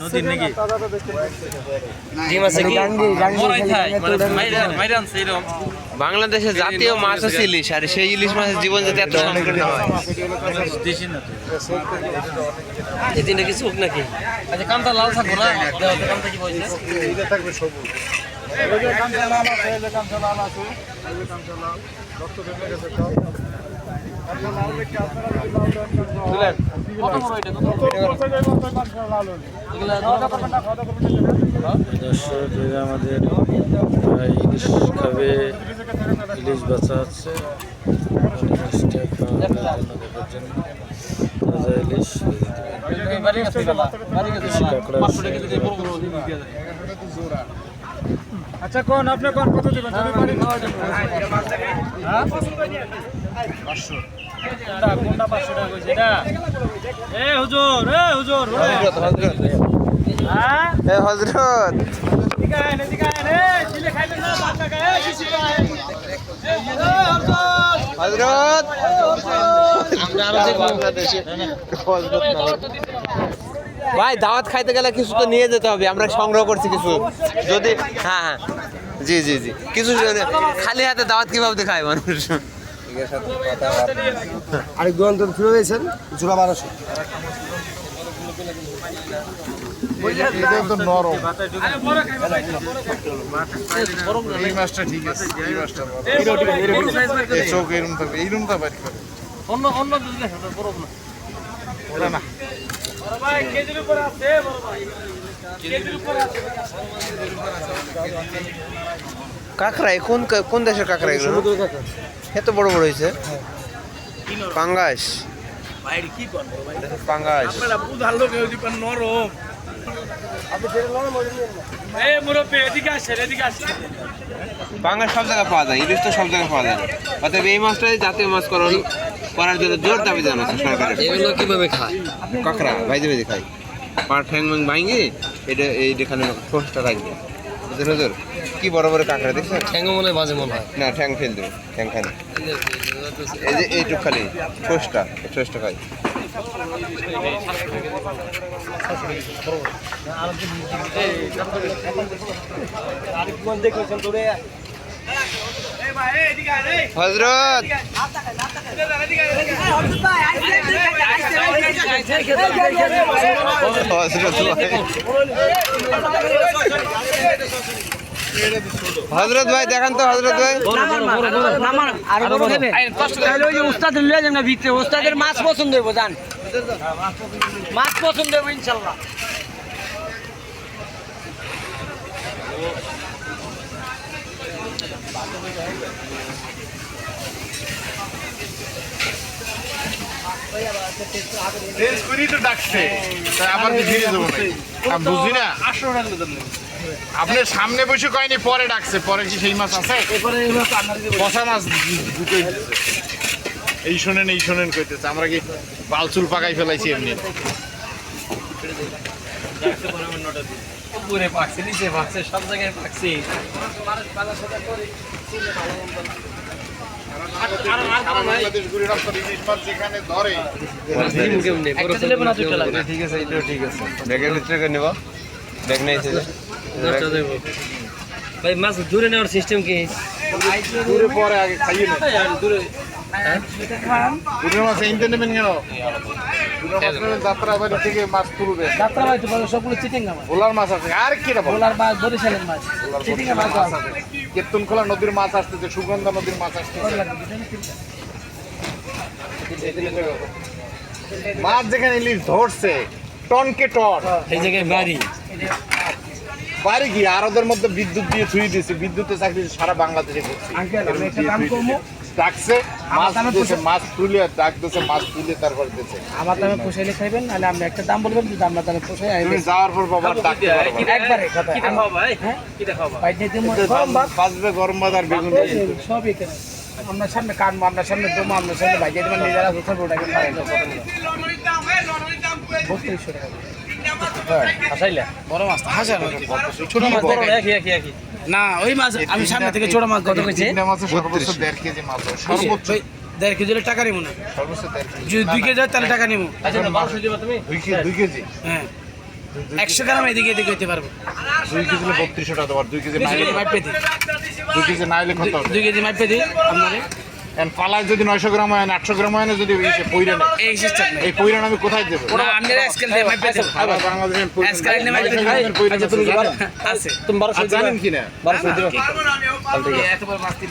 নদীর নাকি? ডিম আছে কি? মরাই খায় মাইরান মাইরান সেইরকম বাংলাদেশের জাতীয় মাছ আছে ইলিশ আর সেই ইলিশ মাছের জীবন যাতে এত সংকট হয়। দেশি না তো? কিছু হোক নাকি? আচ্ছা কামটা লাল থাকব না? দেওয়া তো কামটা কি বলছে? কত বড় এটা দর্শক এই আমাদের ইলিশ খাবে ইলিশ বাচ্চা আছে ইলিশ কাঁকড়া আচ্ছা কোন আপনি কোন কত দিবেন? যদি পারি খাওয়া যাবে হ্যাঁ? কোনটা কোনটা পাঁচশো টাকা কইছে এটা? এ হুজুর এ হুজুর ওরে। হ্যাঁ? এ হজরত। এদিকে আয় এদিকে আয় রে দিলে খাইবেন না টাকা এ কিছু খায় এ হুজুর হজরত। আমরা আরও বাংলাদেশে হজরত না। ভাই দাওয়াত খাইতে গেলে কিছু তো নিয়ে যেতে হবে আমরা সংগ্রহ করছি কিছু। যদি হ্যাঁ হ্যাঁ। জি জি জি। কিছু খালি হাতে দাওয়াত কীভাবে খায় মানুষ? আরেক দোকান তো ফিরে গেছেন জোড়া বারোশো অন্য অন্য বড় না না কাঁকড়া কোন কোন দেশের কাঁকড়া এগুলো? এত বড় বড় হয়েছে। পাঙ্গাস। পাঙ্গাস। নরম পাঙ্গাস সব জায়গায় পাওয়া যায় ইলিশ তো সব জায়গায় পাওয়া যায়। অতএব এই মাছটাই জাতীয় মাছ করণ করার জন্য জোর দাবি জানাচ্ছে সরকারের। এগুলো কীভাবে খায়? কাঁকড়া ভাইজে ভাইজে খাই পার ঠ্যাং ম্যাং ভাঙে এটা এই এখানে ঠোঁসটা রাখবে। বুঝলেন হুজুর? কি বড় বড় কাঁকড়া দেখছেন? ঠ্যাঙ্গো মনে হয় মাঝে মনে হয়। না ঠ্যাং ফেল দেবে ঠ্যাং খালি এই যে এইটুক খালি ঠোসটা এই ঠোসটা খাই হজরত হজরত। হজরত ভাই, দেখান তো হজরত ভাই। উস্তাদের লিয়ে যান না ভিতরে উস্তাদের মাছ পছন্দ হইব, জান। মাছ পছন্দ হইব, ইনশাল্লাহ। চেঞ্জ করেই তো ডাকছে। আবার ফিরে যাব আমি বুঝি না? আপনার সামনে বসে কয়নি পরে ডাকছে পরে কি সেই মাছ আছে? পচা মাছ দুটোই এই শোনেন এই শোনেন কইতেছে আমরা কি বালচুল পাকাই ফেলাইছি এমনি? উপরে পাকছে নিচে পাকছে সব জায়গায় পাকছে। ঠিক আছে এটাও ঠিক আছে ব্যাগের ভিতরে নেব ব্যাগ নেই ভাই মাছ দূরে নেওয়ার সিস্টেম কি? দূরে পরে আগে খাইয়ে নেন দূরে মাছ এনতে কেন? থেকে মাছ তুলবে সবগুলো চিটিং মাছ। ভোলার মাছ আছে। আর কি ভোলার মাছ বরিশালের মাছ চিটিং মাছ আছে। কেতনখোলা নদীর মাছ আসতেছে সুগন্ধা নদীর মাছ আসতেছে। মাছ যেখানে ইলিশ ধরছে টনকে টন। এই জায়গায় বাড়ি। বাড়ি কি আর ওদের মধ্যে বিদ্যুৎ দিয়ে ছুঁয়ে দিয়েছে বিদ্যুতে চাকরি সারা বাংলাদেশে করছে। আমি। ডাকছে মাছ দিয়েছে মাছ তুলে ডাক দিয়েছে মাছ তুলে তারপর দিয়েছে আমার দামে পোষাইলে খাইবেন নাহলে আপনি একটা দাম বলবেন যদি আমরা দামে পোষাই আইলে যাওয়ার পর বাবা ডাকতে পারব। একবারে কথা। কি খাওয়া ভাই? কিটা খাওয়া বাইরে দিতে গরম ভাত। বাঁচবে গরম ভাত আর বেগুন দিয়ে। সব এখানে আপনার সামনে কানবো আপনার সামনে দমো আপনার সামনে বাইরে দেবেন নিজেরা হোটেল ওটাকে বত্রিশশো টাকা বড় মাছ হাজার ছোট মাছ একই একই একই। না ওই মাছ আমি সামনে থেকে ছোট মাছ কত কইছে সর্বোচ্চ দেড় কেজি মাছ। সর্বোচ্চ। দেড় কেজি হলে টাকা নিবো না। সর্বোচ্চ দেড় কেজি। যদি দুই কেজি হয় তাহলে টাকা নিবো। আচ্ছা বারোশো দিবা তুমি? দুই কেজি দুই কেজি। হ্যাঁ। একশো গ্রাম এদিকে এদিকে হইতে পারব। দুই কেজি বত্রিশশো টাকা দেওয়ার দুই কেজি মাইপে দিই। দুই কেজি নাইলে কত হবে? দুই কেজি মাইপে দিই আপনারে এখন পালায় যদি নয়শো গ্রাম হয় আটশো গ্রাম হয় না যদি এসে পৈরান এই সিস্টেম এই পৈরান আমি কোথায় দেবো? আপনারা স্কেল দিয়ে মাইপে দেবো। বাংলাদেশের পৈরান- আজকাল এনে মাইপে দিই। বাংলাদেশের পৈরান আছে, জানেন? আছে জানেন কি না এত বড় মাছ তিন